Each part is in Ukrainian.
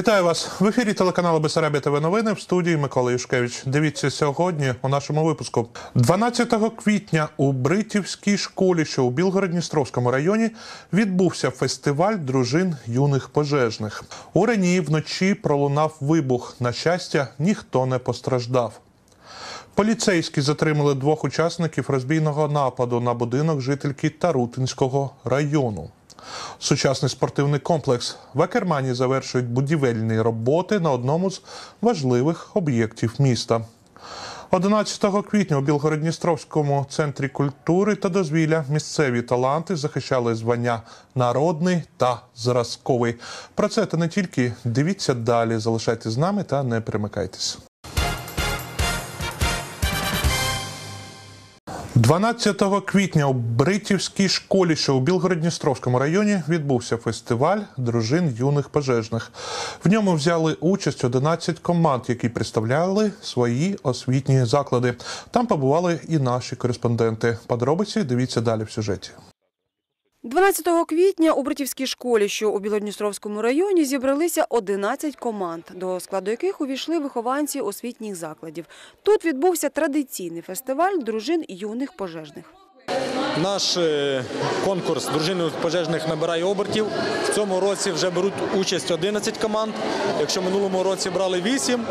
Вітаю вас в ефірі телеканалу Бесарабія ТВ новини в студії Микола Юшкевич. Дивіться сьогодні у нашому випуску. 12 квітня у Бритівській школі, що у Білгород-Дністровському районі, відбувся фестиваль дружин юних пожежних. У рані вночі пролунав вибух. На щастя, ніхто не постраждав. Поліцейські затримали двох учасників розбійного нападу на будинок жительки Тарутинського району. Сучасний спортивний комплекс в Акермані завершують будівельні роботи на одному з важливих об'єктів міста. 11 квітня у Білгород-Дністровському центрі культури та дозвілля місцеві таланти захищали звання народний та зразковий. Про це та не тільки дивіться далі. Залишайтесь з нами та не перемикайтесь. 12 квітня у Бритівській школі, що у Білгород-Дністровському районі, відбувся фестиваль дружин юних пожежних. В ньому взяли участь 11 команд, які представляли свої освітні заклади. Там побували і наші кореспонденти. Подробиці дивіться далі в сюжеті. 12 квітня у Братівській школі, що у Білодністровському районі, зібралися 11 команд, до складу яких увійшли вихованці освітніх закладів. Тут відбувся традиційний фестиваль дружин юних пожежних. Наш е, конкурс дружини пожежних набирає обертів. В цьому році вже беруть участь 11 команд. Якщо минулому році брали 8,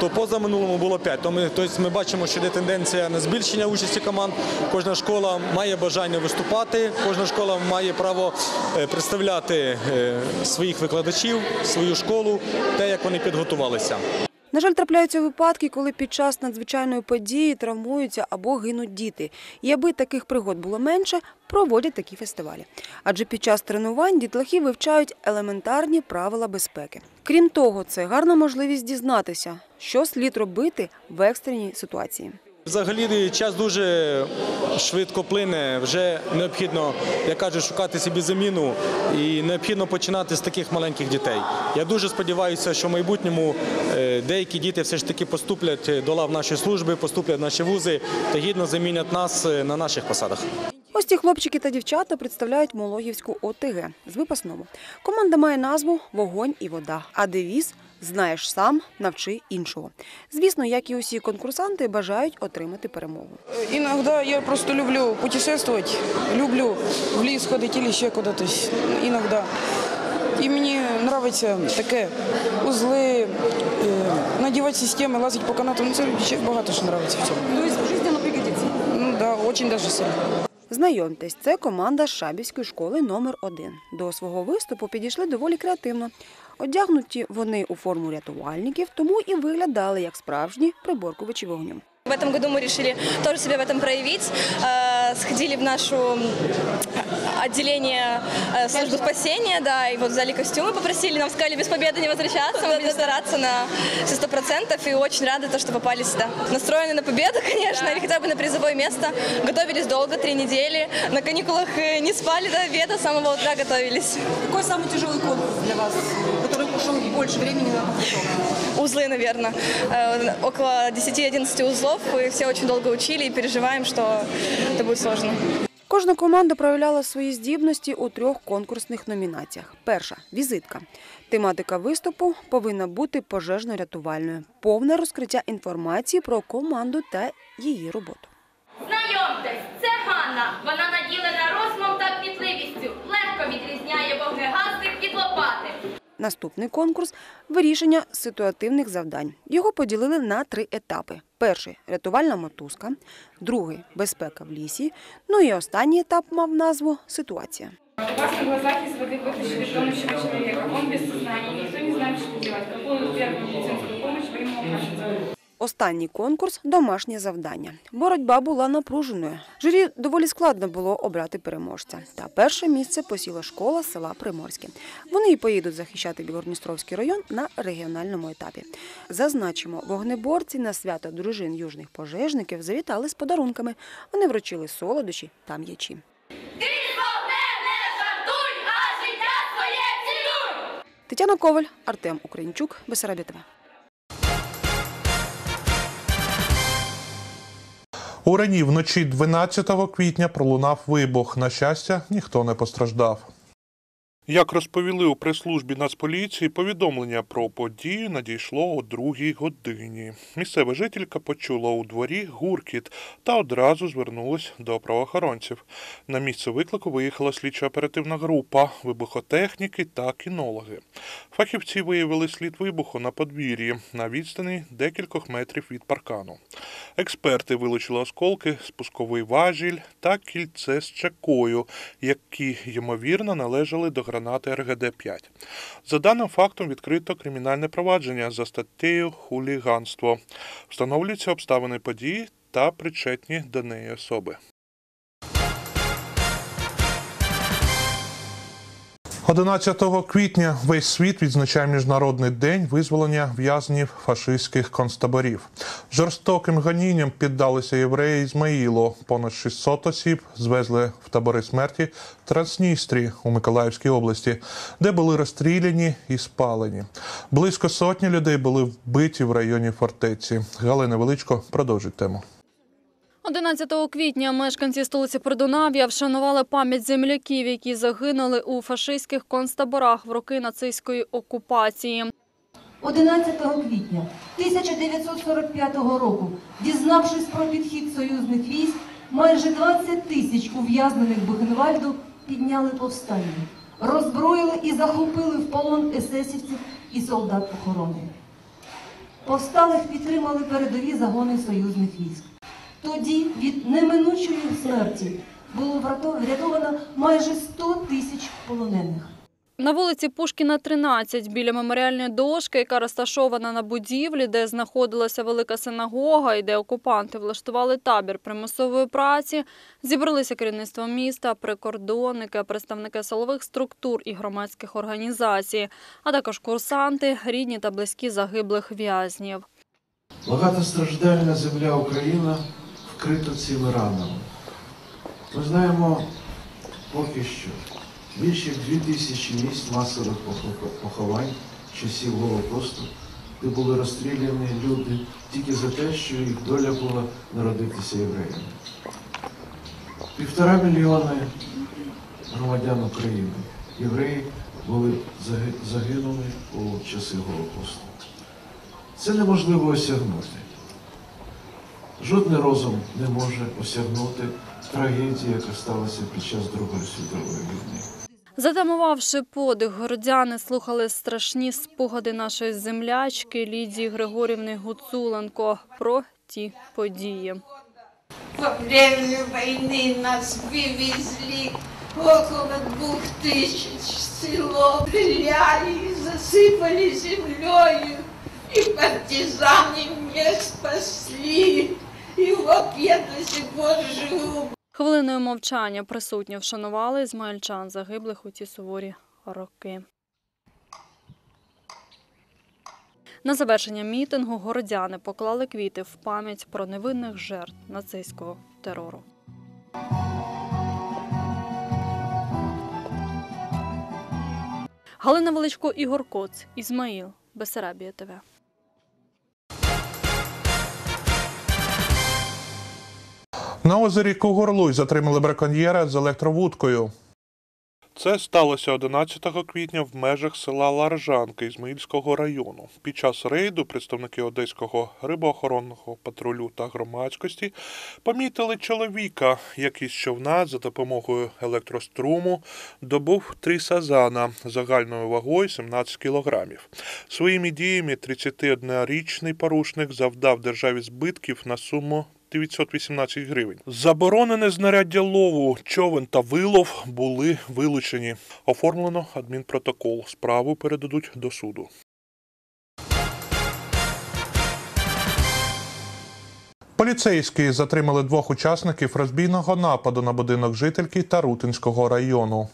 то позаминулому було 5. Ми, тобто ми бачимо, що йде тенденція на збільшення участі команд. Кожна школа має бажання виступати, кожна школа має право е, представляти е, своїх викладачів, свою школу, те, як вони підготувалися. На жаль, трапляються випадки, коли під час надзвичайної події травмуються або гинуть діти. І аби таких пригод було менше, проводять такі фестивалі. Адже під час тренувань дітлахи вивчають елементарні правила безпеки. Крім того, це гарна можливість дізнатися, що слід робити в екстреній ситуації. Взагалі час дуже швидко плине. Вже необхідно, як кажуть, шукати собі заміну і необхідно починати з таких маленьких дітей. Я дуже сподіваюся, що в майбутньому е, деякі діти все ж таки поступлять до лав нашої служби, поступлять в наші вузи та гідно замінять нас е, на наших посадах. Ось ці хлопчики та дівчата представляють Мологівську ОТГ з випасному. Команда має назву Вогонь і вода, а девіз Знаєш сам, навчи іншого. Звісно, як і усі конкурсанти, бажають отримати перемогу. Иногда я просто люблю путешествовать, люблю в ліс ходити или ще куди-то, іногда. І мені подобається таке узли, е, надівати системи, лазити по канатам. Ну, це ще багато що подобається в цьому. Тобто, життєво пригодиться. Ну да, дуже даже сильно. Знайомтесь, це команда Шабівської школи номер 1 До свого виступу підійшли доволі креативно. Одягнуті вони у форму рятувальників, тому і виглядали як справжні приборкувачі вогню. В этом году мы решили тоже себя в этом проявить. Э, Сходили в нашу м, отделение э, службы спасения, да, и вот взяли костюмы, попросили, нам сказали без победы не возвращаться, мы будем стараться на все сто процентов, и очень рады, то, что попали сюда. Настроены на победу, конечно, или хотя бы на призовое место. Готовились долго, три недели. На каникулах э, не спали до обеда, с самого утра готовились. Какой самый тяжелый конкурс для вас, который ушел больше времени на подготовку? Узлы, наверное. Э, Около 10-11 узлов, и все очень долго учили, и переживаем, что это будет сложно. Кожна команда проявляла свої здібності у трьох конкурсних номінаціях. Перша візитка. Тематика виступу повинна бути пожежно-рятувальною, повне розкриття інформації про команду та її роботу. Знайомтесь, це Ганна. Вона наділена розумом та кмітливістю, легко відрізняє вогнегасник від лопати. Наступний конкурс вирішення ситуативних завдань. Його поділили на три етапи: перший рятувальна мотузка, другий безпека в лісі. Ну і останній етап мав назву ситуація. У вас на глазах из воды вытащили тонущего человека. Он без сознания. Никто не знает, что делать. Какую первую медицинскую помощь вы ему окажете? Останній конкурс домашнє завдання. Боротьба була напруженою. Журі доволі складно було обрати переможця. Та перше місце посіла школа села Приморське. Вони і поїдуть захищати Білорністровський район на регіональному етапі. Зазначимо, вогнеборці на свято дружин южних пожежників завітали з подарунками. Вони вручили солодощі та м'ячі. Тетяна Коваль, Артем Українчук, Бесарабія У рані вночі 12 квітня пролунав вибух. На щастя, ніхто не постраждав. Як розповіли у прес-службі Нацполіції, повідомлення про подію надійшло о другій годині. Місцева жителька почула у дворі гуркіт та одразу звернулась до правоохоронців. На місце виклику виїхала слідчо-оперативна група, вибухотехніки та кінологи. Фахівці виявили слід вибуху на подвір'ї на відстані декількох метрів від паркану. Експерти вилучили осколки, спусковий важіль та кільце з чекою, які ймовірно належали до гранати РГД-5. За даним фактом відкрито кримінальне провадження за статтею хуліганство. Встановлюються обставини події та причетні до неї особи. 11 квітня весь світ відзначає Міжнародний день визволення в'язнів фашистських концтаборів. Жорстоким ганінням піддалися євреї Ізмаїлу. Понад 600 осіб звезли в табори смерті в Трансністрі у Миколаївській області, де були розстріляні і спалені. Близько сотні людей були вбиті в районі фортеці. Галина Величко продовжить тему. 11 квітня мешканці столиці Придунав'я вшанували пам'ять земляків, які загинули у фашистських концтаборах в роки нацистської окупації. 11 квітня 1945 року, дізнавшись про підхід союзних військ, майже 20 тисяч ув'язнених Бухенвальду підняли повстання, роззброїли і захопили в полон есесівців і солдат охорони. Повсталих підтримали передові загони союзних військ. Тоді від неминучої смерті було врятовано майже 100 тисяч полонених. На вулиці Пушкіна, 13, біля меморіальної дошки, яка розташована на будівлі, де знаходилася велика синагога і де окупанти влаштували табір примусової праці, зібралися керівництво міста, прикордонники, представники силових структур і громадських організацій, а також курсанти, рідні та близькі загиблих в'язнів. Багатостраждальна земля Україна вкрита цими ранами. Ми знаємо поки що більше як дві тисячі місць масових поховань часів Голокосту, де були розстріляні люди тільки за те, що їх доля була народитися євреями. Півтора мільйони громадян України, євреї, були загинули у часи Голокосту. Це неможливо осягнути Жодний розум не може осягнути трагедії, яка сталася під час Другої світової війни. Затамувавши подих, городяни слухали страшні спогади нашої землячки Лідії Григорівни Гуцуленко про ті події. Во время войны нас вывезли около двух тысяч в село. Стреляли, засыпали землею. И партизаны меня спасли. И я до сих пор живу. Хвилиною мовчання присутні вшанували ізмаїльчан загиблих у ті суворі роки. На завершення мітингу городяни поклали квіти в пам'ять про невинних жертв нацистського терору. Галина Величко, Ігор Коц, Ізмаїл, Бесарабія ТВ. На озері Кугорлуй затримали браконьєра з електровудкою. Це сталося 11 квітня в межах села Ларжанки Ізмаїльського району. Під час рейду представники одеського рибоохоронного патрулю та громадськості помітили чоловіка, який з човна за допомогою електроструму добув три сазана загальною вагою 17 кілограмів. Своїми діями 31-річний порушник завдав державі збитків на суму 918 гривень. Заборонене знаряддя лову, човен та вилов були вилучені. Оформлено адмінпротокол. Справу передадуть до суду. Поліцейські затримали двох учасників розбійного нападу на будинок жительки Тарутинського району.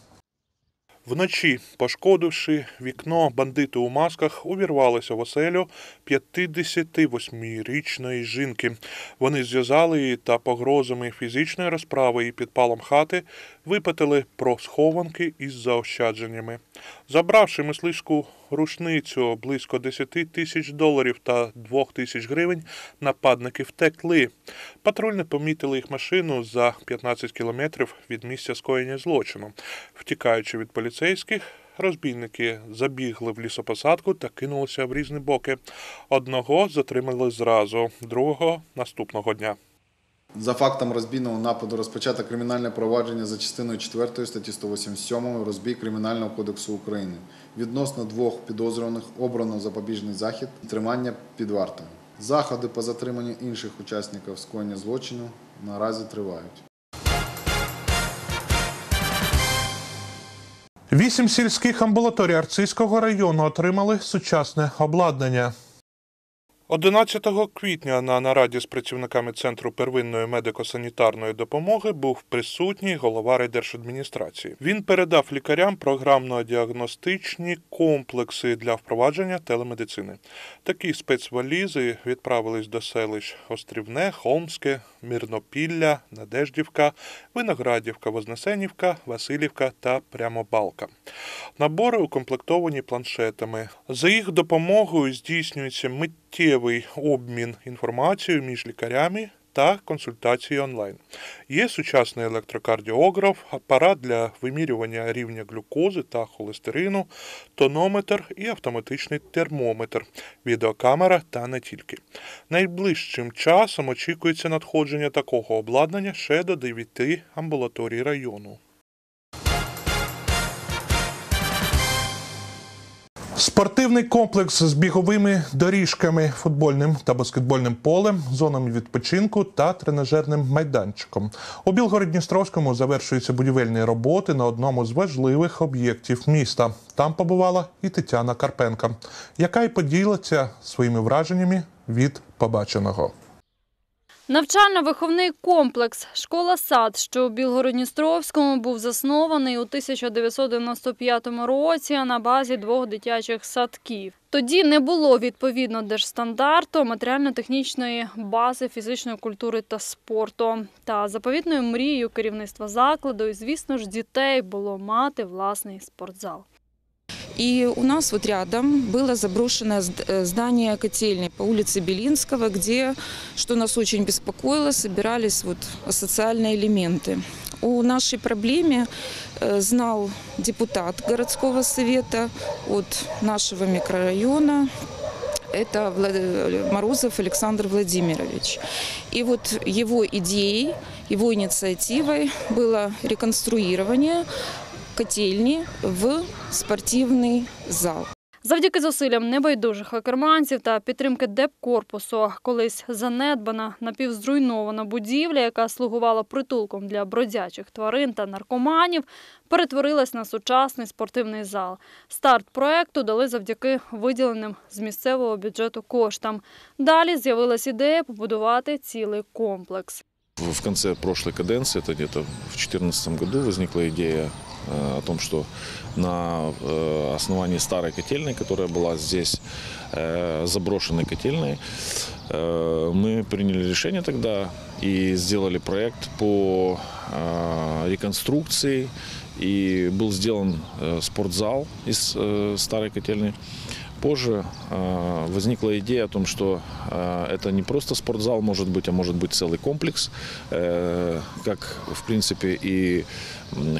Вночі, пошкодивши вікно, бандити у масках увірвалися в оселю 58-річної жінки. Вони зв'язали її та погрозами фізичної розправи і підпалом хати випитали про схованки із заощадженнями. Забравши мисливську рушницю близько 10 тисяч доларів та 2 тисяч гривень, нападники втекли. Патрульні помітили їх машину за 15 кілометрів від місця скоєння злочину. Втікаючи від поліцейських, розбійники забігли в лісопосадку та кинулися в різні боки. Одного затримали зразу, другого наступного дня. За фактом розбійного нападу розпочато кримінальне провадження за частиною 4 статті 187 розбій Кримінального кодексу України. Відносно двох підозрюваних обрано запобіжний захід тримання під вартою. Заходи по затриманню інших учасників скоєння злочину наразі тривають. Вісім сільських амбулаторій Арцизького району отримали сучасне обладнання. 11 квітня на нараді з працівниками Центру первинної медико-санітарної допомоги був присутній голова райдержадміністрації. Він передав лікарям програмно-діагностичні комплекси для впровадження телемедицини. Такі спецвалізи відправились до селищ Острівне, Холмське, Мірнопілля, Надеждівка, Виноградівка, Вознесенівка, Васильівка та Прямобалка. Набори укомплектовані планшетами. За їх допомогою здійснюється миттєвий обмін інформацією між лікарями та консультації онлайн. Є сучасний електрокардіограф, апарат для вимірювання рівня глюкози та холестерину, тонометр і автоматичний термометр, відеокамера та не тільки. Найближчим часом очікується надходження такого обладнання ще до 9 амбулаторій району. Спортивний комплекс з біговими доріжками, футбольним та баскетбольним полем, зонами відпочинку та тренажерним майданчиком. У Білгород-Дністровському завершуються будівельні роботи на одному з важливих об'єктів міста. Там побувала і Тетяна Карпенка, яка й поділиться своїми враженнями від побаченого. Навчально-виховний комплекс «Школа-сад», що у Білгородністровському був заснований у 1995 році на базі двох дитячих садків. Тоді не було відповідно держстандарту матеріально-технічної бази фізичної культури та спорту. Та заповітною мрією керівництва закладу і, звісно ж, дітей було мати власний спортзал. И у нас вот рядом было заброшенное зд- э, здание котельной по улице Белинского, где, что нас очень беспокоило, собирались вот асоциальные элементы. О нашей проблеме э, знал депутат городского совета от нашего микрорайона, это Влад- Морозов Александр Владимирович. И вот его идеей, его инициативой было реконструирование котельни в спортивный зал. Завдяки зусиллям небайдужих акерманців та підтримки депкорпусу колись занедбана напівзруйнована будівля, яка слугувала притулком для бродячих тварин та наркоманів, перетворилась на сучасний спортивний зал. Старт проекту дали завдяки виділеним з місцевого бюджету коштам. Далі з'явилась ідея побудувати цілий комплекс. В конце прошлой каденции, это где-то в 2014 году, возникла идея э, о том, что на э, основании старой котельной, которая была здесь, э, заброшенной котельной, э, мы приняли решение тогда и сделали проект по э, реконструкции. И был сделан э, спортзал из э, старой котельной. Позже э, возникла идея о том, что э, это не просто спортзал может быть, а может быть целый комплекс, э, как в принципе и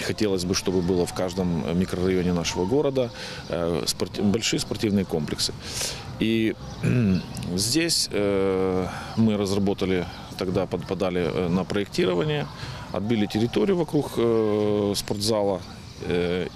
хотелось бы, чтобы было в каждом микрорайоне нашего города большие спортивные комплексы. И здесь мы разработали, тогда под- подали на проектирование, отбили территорию вокруг спортзала,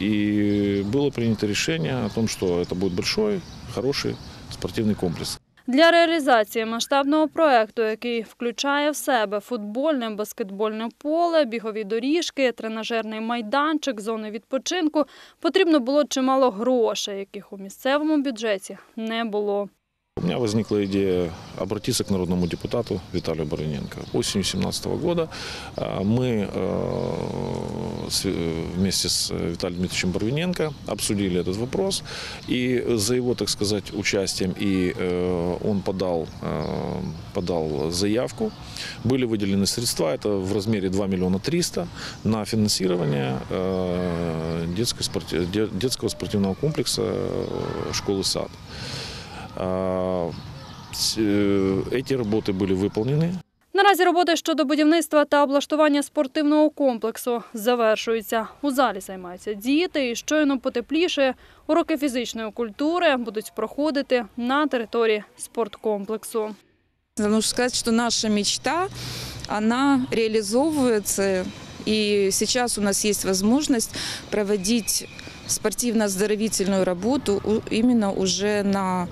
И было принято решение о том, что это будет большой, хороший спортивный комплекс. Для реалізації масштабного проекту, який включає в себе футбольне, баскетбольне поле, бігові доріжки, тренажерний майданчик, зони відпочинку, потрібно було чимало грошей, яких у місцевому бюджеті не було. У меня возникла идея обратиться к народному депутату Виталию Бароненко. Осенью 2017 года а, мы э, э, вместе с Виталием Дмитриевичем Барвиненко обсудили этот вопрос. И за его, так сказать, участием и э, он подал, э, подал заявку. Были выделены средства, это в размере 2 миллиона 300 на финансирование э, детского спортивного комплекса э, школы САД. А, с- э, Эти работы были выполнены. Наразі роботи щодо будівництва та облаштування спортивного комплексу завершуються. У залі займаються діти і щойно потепліше. Уроки фізичної культури будуть проходити на території спорткомплексу. Нужно сказать, что наша мечта, она реализовывается. И сейчас у нас есть возможность проводить спортивно-оздоровительную работу у- именно уже на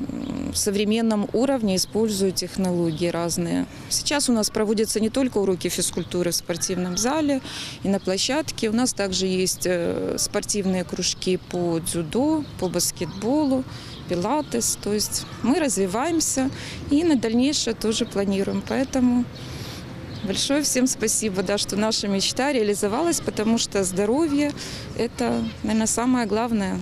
м, современном уровне, используя технологии разные. Сейчас у нас проводятся не только уроки физкультуры в спортивном зале и на площадке. У нас также есть э, спортивные кружки по дзюдо, по баскетболу, пилатес. То есть мы развиваемся и на дальнейшее тоже планируем. Поэтому большое всем спасибо, да, что наша мечта реализовалась, потому что здоровье – это, наверное, самое главное.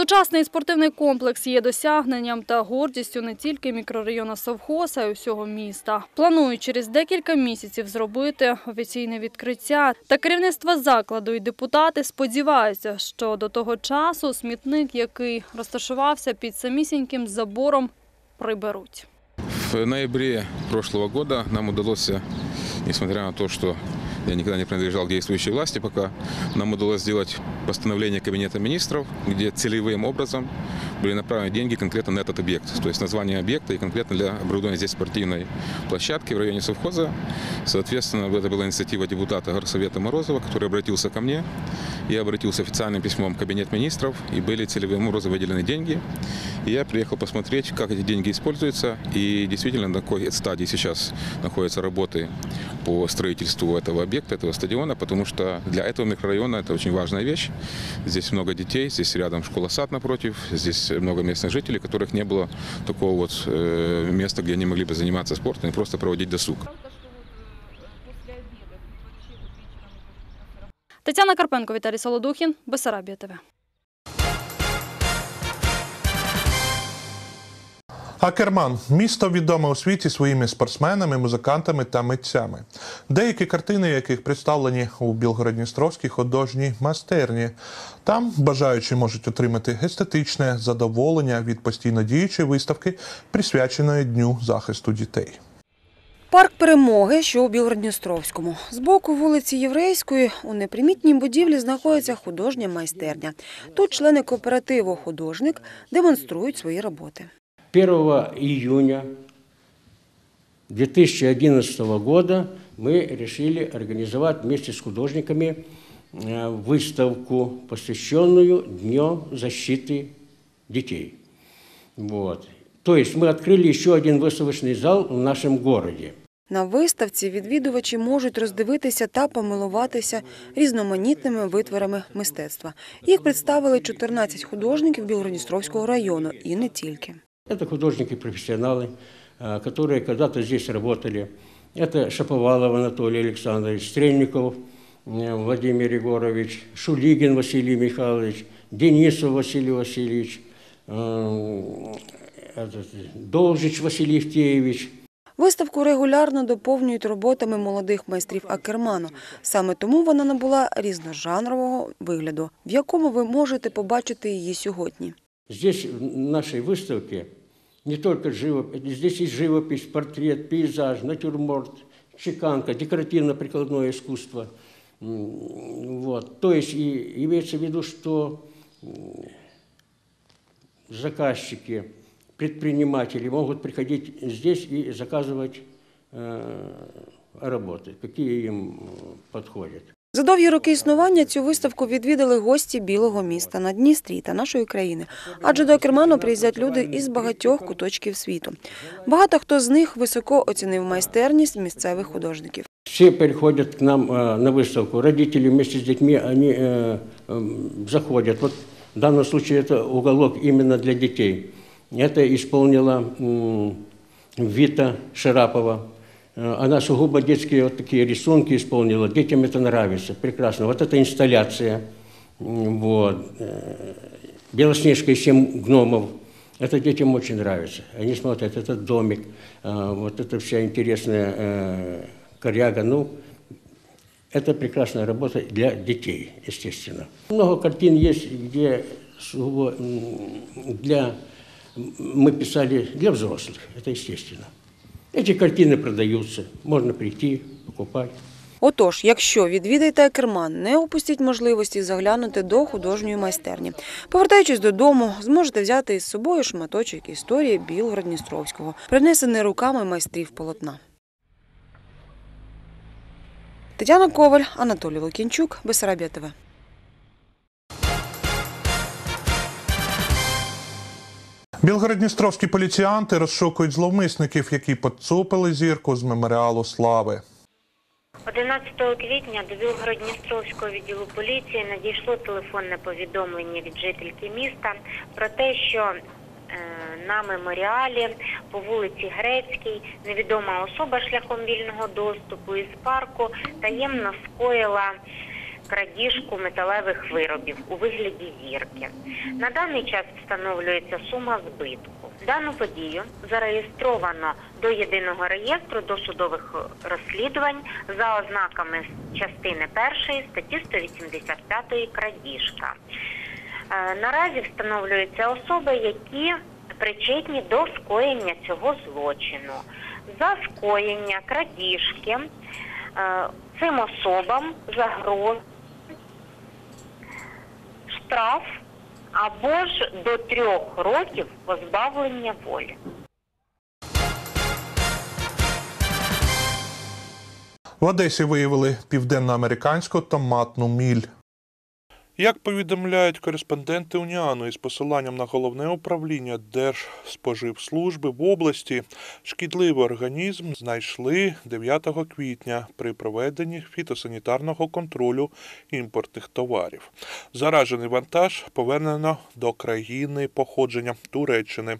Сучасний спортивний комплекс є досягненням та гордістю не тільки мікрорайону Совхоз, а й усього міста. Планують через декілька місяців зробити офіційне відкриття. Та керівництво закладу і депутати сподіваються, що до того часу смітник, який розташувався під самісіньким забором, приберуть. В ноябре прошлого года нам удалось, несмотря на то, что я никогда не принадлежал действующей власти пока, нам удалось сделать постановление Кабинета министров, где целевым образом были направлены деньги конкретно на этот объект. То есть название объекта и конкретно для оборудования здесь спортивной площадки в районе совхоза. Соответственно, это была инициатива депутата Горсовета Морозова, который обратился ко мне. Я обратился официальным письмом в Кабинет министров, и были целевым образом выделены деньги. И я приехал посмотреть, как эти деньги используются. И действительно, на какой стадии сейчас находятся работы по строительству этого объекта, этого стадиона, потому что для этого микрорайона это очень важная вещь. Здесь много детей, здесь рядом школа-сад напротив, здесь много местных жителей, у которых не было такого вот э, места, где они могли бы заниматься спортом и просто проводить досуг. Тетяна Карпенко, Віталій Солодухін, Бесарабія ТВ. Акерман місто відоме у світі своїми спортсменами, музикантами та митцями, деякі картини, яких представлені у Білгородністровській художній майстерні. Там бажаючі можуть отримати естетичне задоволення від постійно діючої виставки, присвяченої Дню захисту дітей. Парк перемоги, що у Білгородністровському. З боку вулиці Єврейської у непримітній будівлі знаходиться художня майстерня. Тут члени кооперативу художник демонструють свої роботи. 1 июня 2011 года мы решили организовать вместе с художниками э, выставку, посвященную Дню защиты детей. Вот. То есть мы открыли еще один выставочный зал в нашем городе. На виставці відвідувачі можуть роздивитися та помилуватися різноманітними витворами мистецтва. Їх представили 14 художників Білгородністровського району і не тільки. Это художники-профессионалы, э, которые когда-то здесь работали. Это Шаповалов Анатолий Александрович, Стрельников э, Владимир Егорович, Шулигин Василий Михайлович, Денисов Василий Васильевич, э, этот, Должич Василий Евтеевич. Виставку регулярно доповнюють роботами молодих майстрів Акерману. Саме тому вона набула різножанрового вигляду, в якому ви можете побачити її сьогодні. Здесь в нашей выставке не только живопись, здесь есть живопись, портрет, пейзаж, натюрморт, чеканка, декоративно-прикладное искусство. Вот. То есть и имеется в виду, что заказчики, предприниматели могут приходить здесь и заказывать э, работы, какие им подходят. За довгі роки існування цю виставку відвідали гості білого міста на Дністрі та нашої країни. Адже до Акерману приїздять люди із багатьох куточків світу. Багато хто з них високо оцінив майстерність місцевих художників. Все приходят к нам э, на выставку. Родители вместе с детьми, они э, э, заходят. Вот в данном случае это уголок именно для детей. Это исполнила м, Вита Шарапова. Э, Она сугубо детские вот такие рисунки исполнила. Детям это нравится, прекрасно. Вот эта инсталляция. Вот. Э, Белоснежка и семь гномов. Это детям очень нравится. Они смотрят, этот домик, э, вот эта вся интересная коряга. Ну, это прекрасная работа для детей, естественно. Много картин есть, где для, мы писали для взрослых, это естественно. Эти картины продаются, можно прийти, покупать. Отож, якщо відвідаєте Акерман, не упустіть можливості заглянути до художньої майстерні. Повертаючись додому, зможете взяти із собою шматочок історії Білгород-Дністровського, принесений руками майстрів полотна. Тетяна Коваль, Анатолій Лукінчук, Бесарабія ТВ. Білгородністровські поліціянти розшукують зловмисників, які поцупили зірку з меморіалу слави. 11 квітня до Білгород-Дністровського відділу поліції надійшло телефонне повідомлення від жительки міста про те, що е, на меморіалі по вулиці Грецькій невідома особа шляхом вільного доступу із парку таємно скоїла крадіжку металевих виробів у вигляді зірки. На даний час встановлюється сума збитку. Дану подію зареєстровано до єдиного реєстру досудових розслідувань за ознаками частини першої статті 185 крадіжка. Е, Наразі встановлюються особи, які причетні до скоєння цього злочину. За скоєння крадіжки е, цим особам загроза штраф або ж до трьох років позбавлення волі. В Одесі виявили південноамериканську томатну міль. Як повідомляють кореспонденти Уніану із посиланням на головне управління Держспоживслужби в області, шкідливий організм знайшли 9 квітня при проведенні фітосанітарного контролю імпортних товарів. Заражений вантаж повернено до країни походження Туреччини,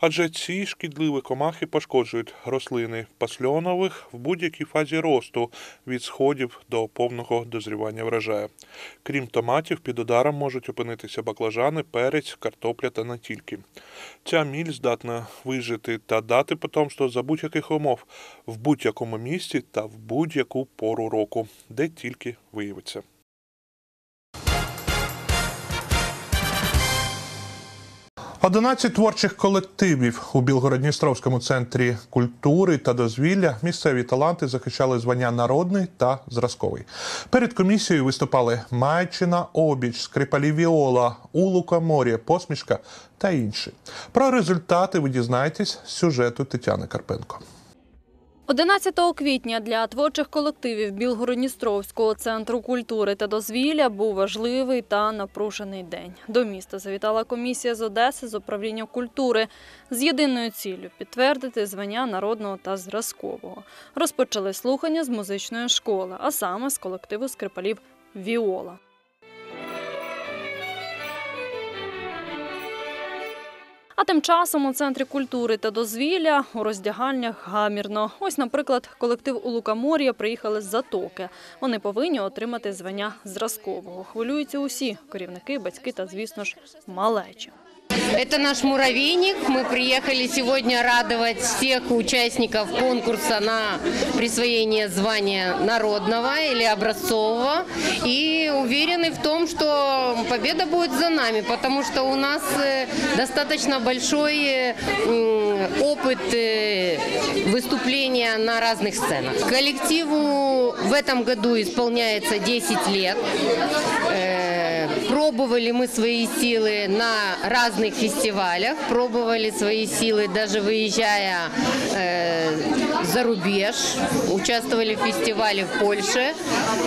адже ці шкідливі комахи пошкоджують рослини пасльонових в будь-якій фазі росту від сходів до повного дозрівання врожаю. Крім томатів, під ударом можуть опинитися баклажани, перець, картопля та не тільки. Ця міль здатна вижити та дати потомство за будь-яких умов в будь-якому місці та в будь-яку пору року, де тільки виявиться. Одинадцять творчих колективів у Білгород-Дністровському центрі культури та дозвілля місцеві таланти захищали звання народний та зразковий. Перед комісією виступали Майчина, Обіч, Скрипалі Віола, Улука Морія, Посмішка та інші. Про результати ви дізнаєтесь з сюжету Тетяни Карпенко. 11 квітня для творчих колективів Білгородністровського центру культури та дозвілля був важливий та напружений день. До міста завітала комісія з Одеси з управління культури з єдиною ціллю підтвердити звання народного та зразкового. Розпочали слухання з музичної школи, а саме з колективу скрипалів Віола. А тим часом у центрі культури та дозвілля у роздягальнях гамірно. Ось, наприклад, колектив у Лукамор'я приїхали з Затоки. Вони повинні отримати звання зразкового. Хвилюються усі керівники, батьки та, звісно ж, малечі. Это наш муравейник. Мы приехали сегодня радовать всех участников конкурса на присвоение звания народного или образцового. И уверены в том, что победа будет за нами, потому что у нас э, достаточно большой э, опыт э, выступления на разных сценах. Коллективу в этом году исполняется 10 лет. Э, Пробовали мы свои силы на разных фестивалях, пробовали свои силы даже выезжая э, за рубеж, участвовали в фестивале в Польше.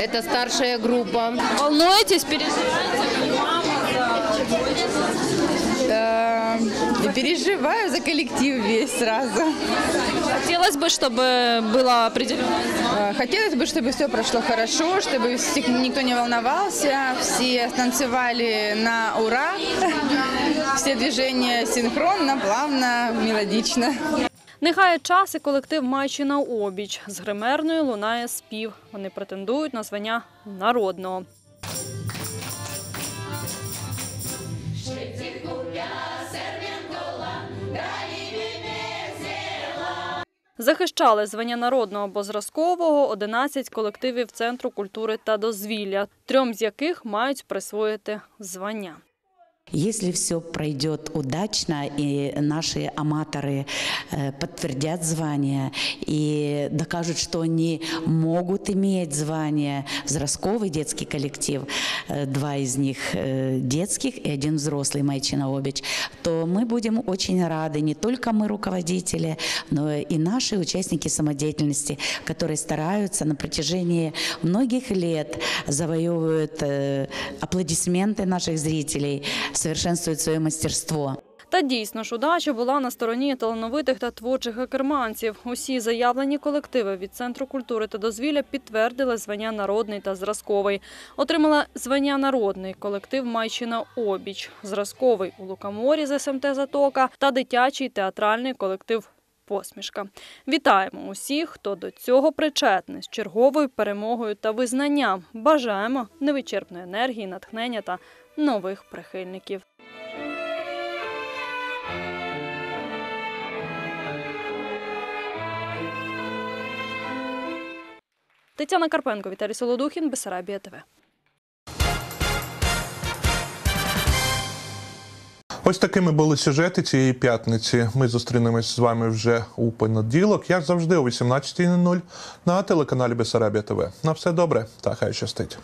Это старшая группа. Волнуетесь, Переживаю за коллектив весь сразу. Хотелось бы, чтобы было определено. Хотелось бы, чтобы все прошло хорошо, чтобы всех- никто не волновался, все танцевали на ура, все движения синхронно, плавно, мелодично. Не гає час і колектив «Маючи на обіч. З гримерною лунає спів. Вони претендують на звання народного. Захищали звання народного або зразкового 11 колективів Центру культури та дозвілля, трьом з яких мають присвоїти звання. Если все пройдет удачно и наши аматоры э, подтвердят звание и докажут, что они могут иметь звание взрослый детский коллектив, э, два из них э, детских и один взрослый Майчина Обич, то мы будем очень рады, не только мы руководители, но и наши участники самодеятельности, которые стараются на протяжении многих лет, завоевывают аплодисменты наших зрителей, совершенствуют свое мастерство. Та дійсно ж удача була на стороні талановитих та творчих акерманців. Усі заявлені колективи від Центру культури та дозвілля підтвердили звання народний та зразковий. Отримала звання народний колектив Майчина Обіч, зразковий у Лукаморі з СМТ Затока та дитячий театральний колектив Посмішка. Вітаємо усіх, хто до цього причетний з черговою перемогою та визнанням. Бажаємо невичерпної енергії, натхнення та нових прихильників. Тетяна Карпенко, Віталій Солодухін, Бесарабія ТВ. Ось такими були сюжети цієї п'ятниці. Ми зустрінемось з вами вже у понеділок, як завжди, о 18.00 на телеканалі Бесарабія ТВ. На все добре та хай щастить.